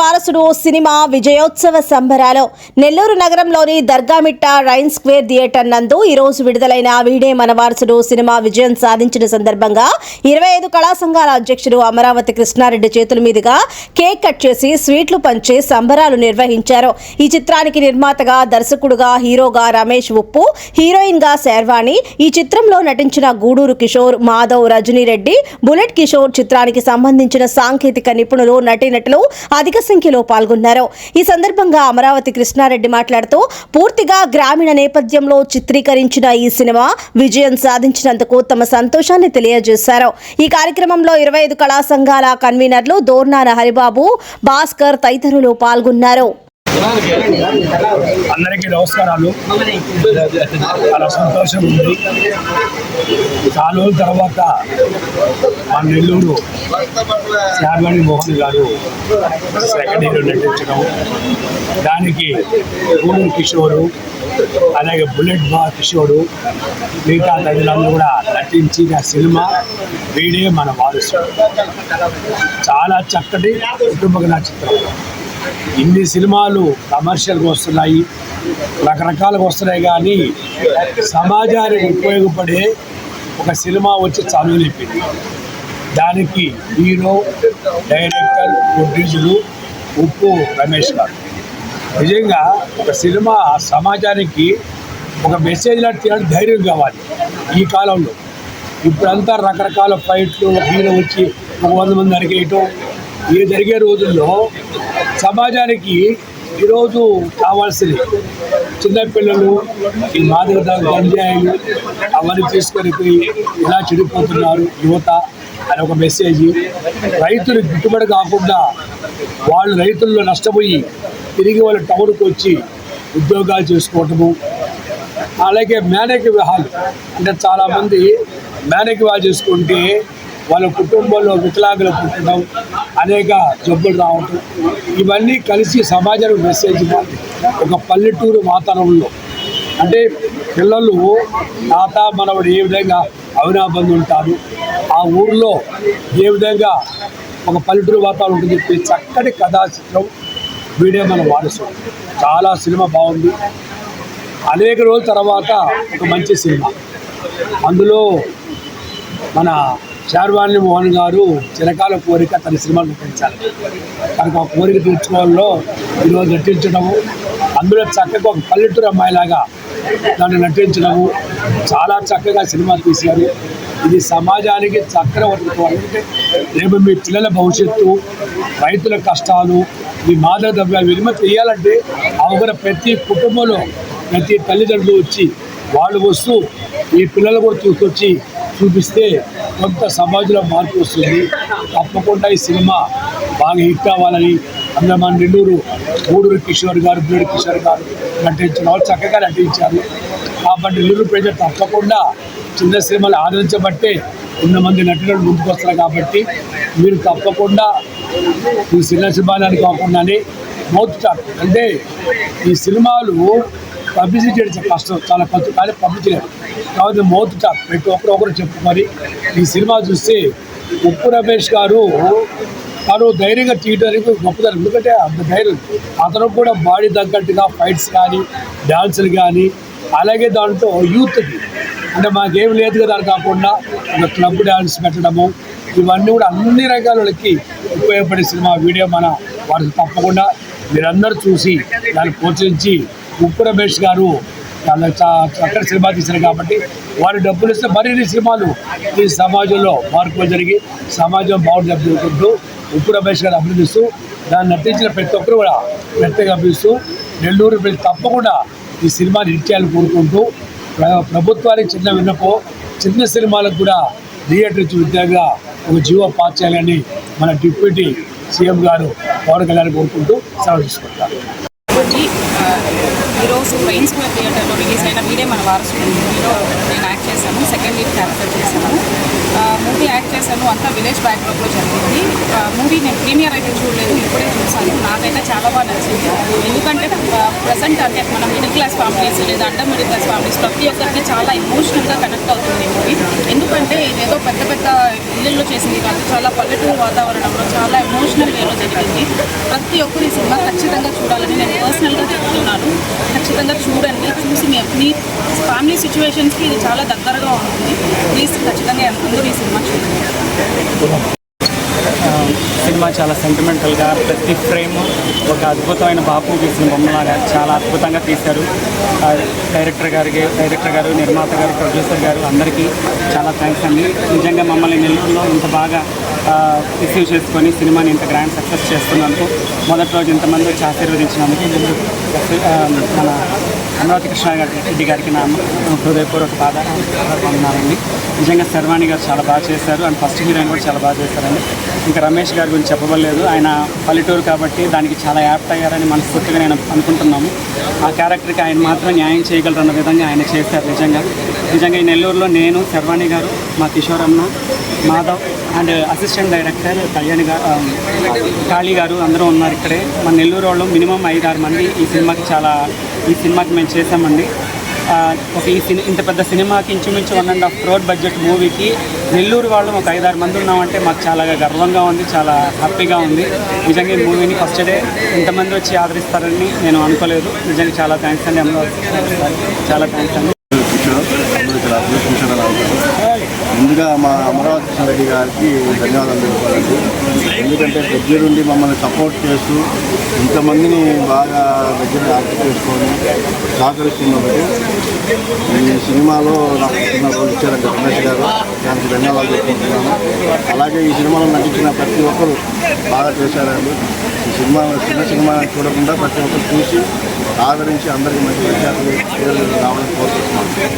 వారసుడు సినిమా విజయోత్సవ సంబరాలు. నెల్లూరు నగరంలోని దర్గామిట్ట రైన్ స్క్వేర్ థియేటర్ నందు ఈరోజు విడుదలైన వీడే మన వారసుడు సినిమా విజయం సాధించిన సందర్భంగా ఇరవై ఐదు కళా సంఘాల అధ్యక్షుడు అమరావతి కృష్ణారెడ్డి చేతుల మీదుగా కేక్ కట్ చేసి స్వీట్లు పంచి సంబరాలు నిర్వహించారు. ఈ చిత్రానికి నిర్మాతగా దర్శకుడుగా హీరోగా రమేష్ ఉప్పు హీరోయిన్గా శర్వాణి ఈ చిత్రంలో నటించిన గూడూరు కిషోర్ మాధవ్ రజనీరెడ్డి బుల్లెట్ కిషోర్ చిత్రానికి సంబంధించిన సాంకేతిక నిపుణులు నటీనటులు అధిక సంఖ్యలో పాల్గొన్నారు. ఈ సందర్భంగా అమరావతి కృష్ణారెడ్డి మాట్లాడుతూ పూర్తిగా గ్రామీణ నేపథ్యంలో చిత్రీకరించిన ఈ సినిమా విజయం సాధించినందుకు తమ సంతోషాన్ని తెలియజేశారు. ఈ కార్యక్రమంలో ఇరవై ఐదు కళా సంఘాల కన్వీనర్లు దోర్నాన హరిబాబు భాస్కర్ తదితరులు పాల్గొన్నారు. అందరికీ నమస్కారాలు. చాలా సంతోషం ఉంది. చాలా రోజుల తర్వాత మా నెల్లూరు శార్వాణి మోహన్ గారు సెకండ్ హీరో నటించడం. దానికి గూడూరు కిషోరు అలాగే బుల్లెట్ బా కిషోరు మిగతా తదిలందరూ కూడా నటించి ఆ సినిమా వీడే మన వారసు చాలా చక్కటి కుటుంబ చిత్రం. ఇన్ని సినిమాలు కమర్షియల్గా వస్తున్నాయి రకరకాలుగా వస్తున్నాయి కానీ సమాజానికి ఉపయోగపడే ఒక సినిమా వచ్చి చదువు చెప్పింది. దానికి హీరో డైరెక్టర్ ప్రొడ్యూసరు ఉప్పు రమేష్ గారు. నిజంగా ఒక సినిమా సమాజానికి ఒక మెసేజ్ లాంటి తీయడానికి ధైర్యం కావాలి ఈ కాలంలో. ఇప్పుడంతా రకరకాల ఫైట్లు హీరో వచ్చి ఒక వంద మంది అరిగేయటం ఇది జరిగే రోజుల్లో సమాజానికి ఈరోజు కావాల్సింది చిన్నపిల్లలు ఈ మాదిరిగా గంజాయిలు అవన్నీ తీసుకొని పోయి ఇలా చెడిపోతున్నారు యువత. అని ఒక మెసేజ్ రైతులు గిట్టుబడి కాకుండా వాళ్ళు రైతుల్లో నష్టపోయి తిరిగి వాళ్ళు టౌన్కి వచ్చి ఉద్యోగాలు చేసుకోవటము అలాగే మేనక వివాహాలు అంటే చాలామంది మేనక వివాహాలు చేసుకుంటే వాళ్ళ కుటుంబంలో వికలాంగులు పుట్టడం అనేక జబ్బులు రావటం ఇవన్నీ కలిసి సమాజానికి మెసేజ్ ఒక పల్లెటూరు వాతావరణంలో. అంటే పిల్లలు తాత మనవడు ఏ విధంగా అవినాబంధు ఉంటారు? ఆ ఊర్లో ఏ విధంగా ఒక పల్లెటూరు వాతావరణం ఉంటుంది చెప్పి చక్కటి కథా చిత్రం వీడియో మన వారసు చాలా సినిమా బాగుంది. అనేక రోజుల తర్వాత ఒక మంచి సినిమా. అందులో మన శార్వాణి మోహన్ గారు చిరకాల కోరిక తన సినిమాను నటించాలి తనకు ఆ కోరిక తీర్చుకోవాలో ఈరోజు నటించడము అందులో చక్కగా ఒక పల్లెటూరు అమ్మాయిలాగా దాన్ని నటించడము. చాలా చక్కగా సినిమా తీశారు. ఇది సమాజానికి చక్రవర్తి అంటే రేపు మీ పిల్లల భవిష్యత్తు రైతుల కష్టాలు ఈ మాదక ద్రవ్యాలు వినిమ తెలియాలంటే అవగర ప్రతి కుటుంబంలో ప్రతి తల్లిదండ్రులు వచ్చి వాళ్ళు వస్తూ ఈ పిల్లలు కూడా తీసుకొచ్చి చూపిస్తే కొంత సమాజంలో మార్పు వస్తుంది. తప్పకుండా ఈ సినిమా బాగా హిట్ అవ్వాలని అందులో నెల్లూరు గూడూరు కిషోర్ గారు బీడు కిషోర్ గారు నటించిన వాళ్ళు చక్కగా నటించారు. కాబట్టి నెల్లూరు ప్రజలు తప్పకుండా చిన్న సినిమాలు ఆదరించబట్టే మంది నటులు ముందుకు వస్తారు కాబట్టి మీరు తప్పకుండా ఈ చిన్న సినిమాలని కాకుండానే మౌత్ టాక్ అంటే ఈ సినిమాలు పబ్లిసిటీ చేయడం కష్టం చాలా ఖర్చు కానీ పబ్లిసిటీ కాబట్టి మౌత్ టాక్ ప్రతి ఒక్కరు ఒకరు చెప్పుకొని ఈ సినిమా చూస్తే ఉప్పు రమేష్ గారు తను ధైర్యంగా తీయడానికి గొప్పదనం ఎందుకంటే అంత ధైర్యం అతను కూడా బాడీ తగ్గట్టుగా ఫైట్స్ కానీ డాన్సులు కానీ అలాగే దాంట్లో యూత్కి అంటే మాకేం లేదు కదా కాకుండా ఒక క్లబ్ డాన్స్ పెట్టడము ఇవన్నీ కూడా అన్ని రకాల వాళ్ళకి ఉపయోగపడే సినిమా వీడియో మన వారికి తప్పకుండా మీరందరూ చూసి దాన్ని ప్రోత్సహించి ఉప్పు రమేష్ గారు చక్కటి సినిమా తీశారు కాబట్టి వారి డబ్బులు ఇస్తే మరిన్ని సినిమాలు ఈ సమాజంలో మార్పులు జరిగి సమాజం బాగుంటుంది అభివృద్ధి ఉప్పు రమేష్ గారు అభినందిస్తూ దాన్ని నటించిన ప్రతి ఒక్కరు కూడా ప్రత్యేక అభిస్తూ నెల్లూరు ప్రజలు తప్పకుండా ఈ సినిమాని హిట్ చేయాలని కోరుకుంటూ ప్ర- ప్రభుత్వానికి చిన్న విన్నపో చిన్న సినిమాలకు కూడా థియేటర్ ఇచ్చి ఒక జీవో పాస్ చేయాలని మన డిప్యూటీ సీఎం గారు పవన్ కళ్యాణ్ కోరుకుంటూ సెలవు తీసుకుంటారు ఈరోజు రైన్ స్కూల్ థియేటర్లో రిలీజ్ అయిన వీడే మన వారసుడు హీరో నేను యాక్ట్ చేశాను. సెకండ్ లీడ్ క్యారెక్టర్ చేశాను. మూవీ యాక్ట్ చేశాను. అంతా విలేజ్ బ్యాక్డ్రాప్లో జరిగింది. మూవీ నేను ప్రీమియర్ అయితే చూడలేదు. ఇప్పుడే చూసాను నాకైతే చాలా బాగా నచ్చింది. ఎందుకంటే ప్రజెంట్ అంటే మన మిడిల్ క్లాస్ ఫ్యామిలీస్ లేదా అండర్ మిడిల్ క్లాస్ ఫ్యామిలీస్ ప్రతి ఒక్కరికి చాలా ఎమోషనల్గా కనెక్ట్ అవుతుంది మూవీ ఎందుకంటే ఇదేదో పెద్ద పెద్ద ఇళ్ళల్లో చేసింది కాదు. చాలా పల్లెటూరు వాతావరణంలో చాలా ఎమోషనల్ వేలో జరిగింది. ప్రతి ఒక్కరు ఈ సినిమా ఖచ్చితంగా చూడాలని నేను పర్సనల్గా చెప్తున్నాను. ఖచ్చితంగా చూడండి చూసి మీ మీ ఫ్యామిలీ సిచ్యువేషన్స్కి ఇది చాలా దగ్గరగా ఉంటుంది. ప్లీజ్ ఖచ్చితంగా అందరూ ఈ సినిమా చూడండి. సినిమా చాలా సెంటిమెంటల్గా ప్రతి ఫ్రేమ్ ఒక అద్భుతమైన బాపు గీసిన బొమ్మలాగా చాలా అద్భుతంగా తీశారు. డైరెక్టర్ గారికి డైరెక్టర్ గారు నిర్మాత గారు ప్రొడ్యూసర్ గారు అందరికీ చాలా థ్యాంక్స్ అండి. నిజంగా మమ్మల్ని నెల్లూరులో ఇంత బాగా రిసీవ్ చేసుకొని సినిమాని ఇంత గ్రాండ్ సక్సెస్ చేస్తున్నందుకు మొదటి రోజు ఇంతమంది వచ్చి ఆశీర్వదించినందుకు మన అమరావతి కృష్ణ గారి రెడ్డి గారికి నా హృదయపూర్వక బాధ ఉన్నారండి నిజంగా శర్వాణి గారు చాలా బాగా చేశారు అండ్ ఫస్ట్ హీరోయిన్ కూడా చాలా బాగా చేశారండి. ఇంకా రమేష్ గారి గురించి చెప్పవలేదు ఆయన పల్లెటూరు కాబట్టి దానికి చాలా యాప్ట్ అయ్యారని మనస్ఫూర్తిగా నేను అనుకుంటున్నాము. ఆ క్యారెక్టర్కి ఆయన మాత్రం న్యాయం చేయగలరు అన్న విధంగా ఆయన చేశారు నిజంగా. నిజంగా ఈ నెల్లూరులో నేను శర్వాణి గారు మా Kishoramma Madhav and assistant director Kalyan గారు కాళీ గారు అందరూ ఉన్నారు ఇక్కడే. మన నెల్లూరు వాళ్ళు మినిమం ఐదు ఆరు మంది ఈ సినిమాకి చాలా ఈ సినిమాకి మేము చేసామండి ఒక ఈ సిని ఇంత పెద్ద సినిమాకి ఇంచుమించు one and half crore budget మూవీకి నెల్లూరు వాళ్ళు ఒక ఐదారు మంది ఉన్నామంటే మాకు చాలా గర్వంగా ఉంది చాలా హ్యాపీగా ఉంది. నిజంగా ఈ మూవీని ఫస్ట్ డే ఇంతమంది వచ్చి ఆదరిస్తారని నేను అనుకోలేదు. నిజంగా చాలా థ్యాంక్స్ అండి. అమరావతి చాలా థ్యాంక్స్ అండి. కిషోర్ ఇక్కడ ముందుగా మా అమరావతి రెడ్డి గారికి ధన్యవాదాలు తెలుపాలండి ఎందుకంటే దగ్గర నుండి మమ్మల్ని సపోర్ట్ చేస్తూ ఇంతమందిని బాగా దగ్గర యాక్ట్ చేసుకొని సహకరిస్తున్న ఒకటి ఈ సినిమాలో నాకు చిన్న రోజు ఇచ్చారంటే రమేష్ గారు. దానికి ధన్యవాదాలు చెప్పుకుంటున్నాను అలాగే ఈ సినిమాలో నటించిన ప్రతి ఒక్కరు బాగా చేశారండి. ఈ సినిమా చిన్న సినిమా చూడకుండా ప్రతి ఒక్కరు చూసి ఆదరించి అందరికీ మంచి విద్యార్థులు రావడం కోరుకుంటున్నాను.